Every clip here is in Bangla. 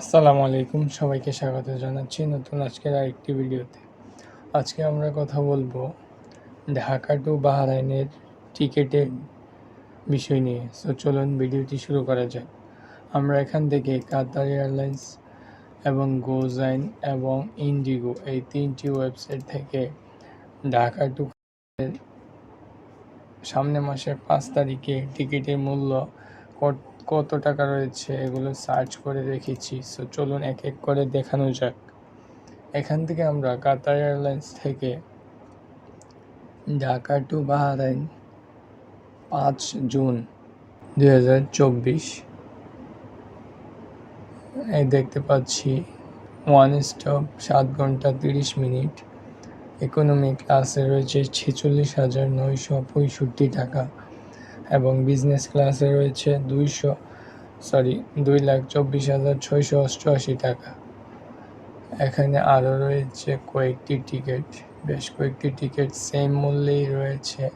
আসসালামু আলাইকুম, সবাইকে স্বাগত জানাচ্ছি নতুন আজকের আরেকটি ভিডিওতে। আজকে আমরা কথা বলব ঢাকা টু বাহরাইনের টিকিটের বিষয় নিয়ে। সো চলুন ভিডিওটি শুরু করা যাক। আমরা এখান থেকে কাতার এয়ারলাইন্স এবং গোজাইন এবং ইন্ডিগো এই তিনটি ওয়েবসাইট থেকে ঢাকা টু সামনে মাসের পাঁচ তারিখে টিকিটের মূল্য কত টাকা রয়েছে এগুলো সার্চ করে রেখেছি সো চলুন এক এক করে দেখানো যাক। এখান থেকে আমরা কাতার এয়ারলাইন্স থেকে ঢাকা টু বাহারাইন পাঁচ জুন দুই হাজার চব্বিশ এই দেখতে পাচ্ছি ওয়ান স্টপ সাত ঘণ্টা তিরিশ মিনিট। ইকোনমি ক্লাসে রয়েছে ছেচল্লিশ হাজার নয়শো পঁয়ষট্টি টাকা এবং বিজনেস ক্লাসে রয়েছে দুইশো সরি, দুই লাখ চব্বিশ হাজার ছয়শো অষ্টআশি টাকা। এখানে আরও রয়েছে কয়েকটি টিকিট। বেশ কয়েকটি টিকিট সেম মূল্যেই রয়েছে।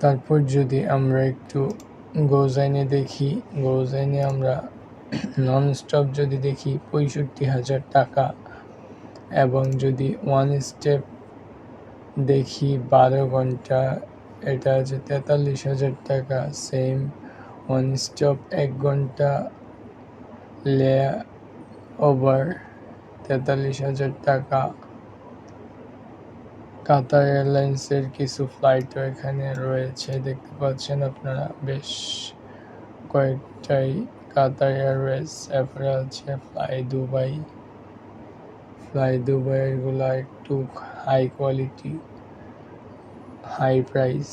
তারপর যদি আমরা একটু গোজাইনে দেখি, গোজাইনে আমরা নন স্টপ যদি দেখি, পঁয়ষট্টি হাজার টাকা। এবং যদি ওয়ান স্টেপ দেখি, বারো ঘণ্টা এটা আছে তেতাল্লিশ হাজার টাকা সেম ওয়ান স্টপ এক ঘণ্টা লে ওভার তেতাল্লিশ হাজার টাকা। কাতার এয়ারলাইন্সের কিছু ফ্লাইটও এখানে রয়েছে, দেখতে পাচ্ছেন আপনারা, বেশ কয়েকটাই কাতার এয়ারওয়েজ এরপরে আছে ফ্লাই দুবাই ফ্লাই দুবাইয়েরগুলো একটু হাই কোয়ালিটি হাই প্রাইস।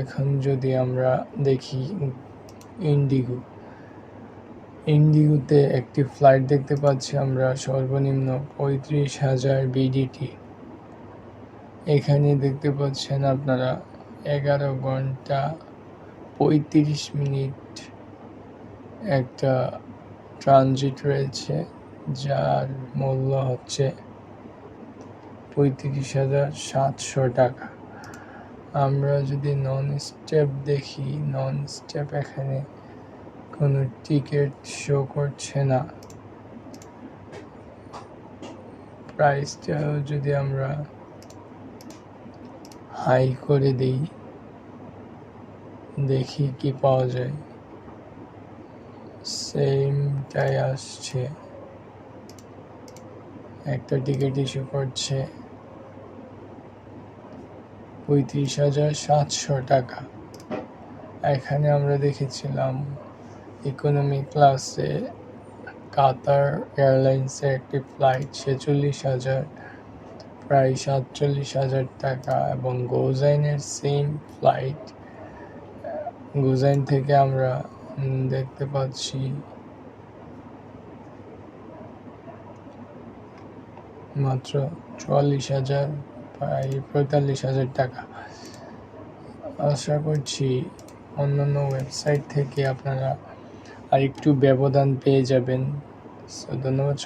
এখন যদি আমরা দেখি ইন্ডিগো। ইন্ডিগোতে একটি ফ্লাইট দেখতে পাচ্ছি আমরা, সর্বনিম্ন পঁয়ত্রিশ হাজার বিডিটি। এখানে দেখতে পাচ্ছেন আপনারা এগারো ঘণ্টা পঁয়ত্রিশ মিনিট একটা ট্রানজিট রয়েছে, যার মূল্য হচ্ছে পঁয়ত্রিশ হাজার সাতশো টাকা। আমরা যদি নন স্টেপ দেখি নন স্টেপ এখানে কোনো টিকিট শো করছে না। প্রাইসটাও যদি আমরা হাই করে দিই, দেখি কি পাওয়া যায়। সেমটাই আসছে। একটা টিকিট ইস্যু করছে। পঁয়ত্রিশ হাজার সাতশো টাকা। এখানে আমরা দেখেছিলাম ইকোনমি ক্লাসে কাতার এয়ারলাইন্সের একটি ফ্লাইট ছেচল্লিশ হাজার, প্রায় সাতচল্লিশ হাজার টাকা এবং গোজাইনের সেম ফ্লাইট গোজাইন থেকে আমরা দেখতে পাচ্ছি মাত্র চুয়াল্লিশ হাজার প্রায় পঁয়তাল্লিশ হাজার টাকা। আশা করছি অন্যান্য ওয়েবসাইট থেকে আপনারা আরেকটু ব্যবধান পেয়ে যাবেন। ধন্যবাদ